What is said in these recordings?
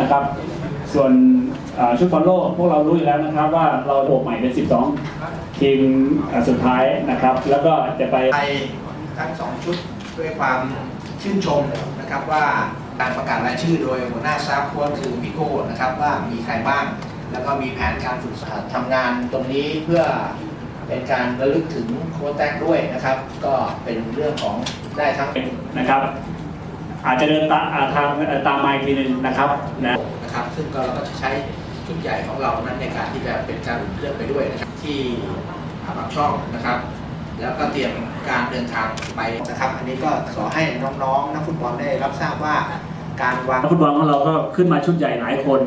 นะครับ ส่วนชุดบอลโลกพวกเรารู้อยู่แล้วนะครับ ว่าเราโบกใหม่เป็น 12 ทีมสุดท้ายนะครับ แล้วก็จะไปทั้ง 2 ชุดด้วยความชื่นชมนะครับว่าการประกาศรายชื่อโดยหัวหน้าซาฟควคือพี่โก้นะครับว่ามีใครบ้าง แล้วก็มีแผนการฝึกทำงานตรงนี้เพื่อเป็นการระลึกถึงโค้ชแท็กด้วยนะครับ ก็เป็นเรื่องของได้ทั้งนะครับ อาจจะเดินตาอ่าทางเอ่อตามมาอีกทีหนึงนะครับนะนะครับ ซึ่งก็เราก็จะใช้ชุดใหญ่ของเรานั้นในการที่จะเป็นการอุ่นเครื่องไปด้วยนะครับที่ปากช่องนะครับ แล้วก็เตรียมการเดินทางไปนะครับ อันนี้ก็ขอให้น้องๆนักฟุตบอลได้รับทราบว่าการวางนักฟุตบอลของเราก็ขึ้นมาชุดใหญ่หลายคน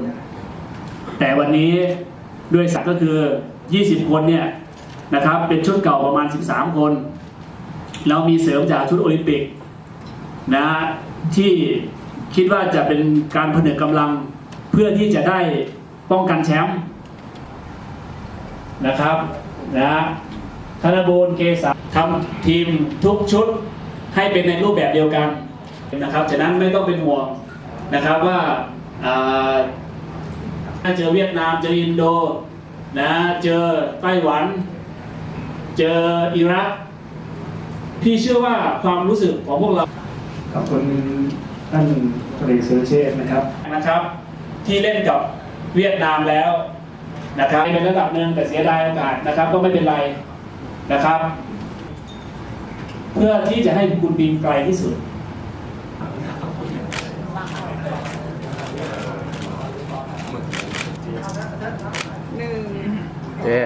แต่วันนี้ด้วยสัตว์ก็คือ 20 คนเนี่ยนะครับเป็นชุดเก่าประมาณ 13 คน เรามีเสริมจากชุดโอลิมปิกนะ ที่คิดว่าจะเป็นการผนึกกำลังเพื่อที่จะได้ป้องกันแชมป์นะครับนะธนบูรณ์เกษาทำทีมทุกชุดให้เป็นในรูปแบบเดียวกันนะครับฉะนั้นไม่ต้องเป็นห่วงนะครับว่าอ่าถ้าเจอเวียดนามเจออินโดนะเจอไต้หวัน เจออิรักพี่เชื่อว่าความรู้สึกของพวกเรา ขอบคุณท่านพลเอกสุรเชษฐ์นะครับนะครับ ที่เล่นกับเวียดนามแล้วนะครับเป็นระดับหนึ่งแต่เสียดายโอกาสนะครับ ก็ไม่เป็นไรนะครับ เพื่อที่จะให้คุณบินไกลที่สุดเจ๊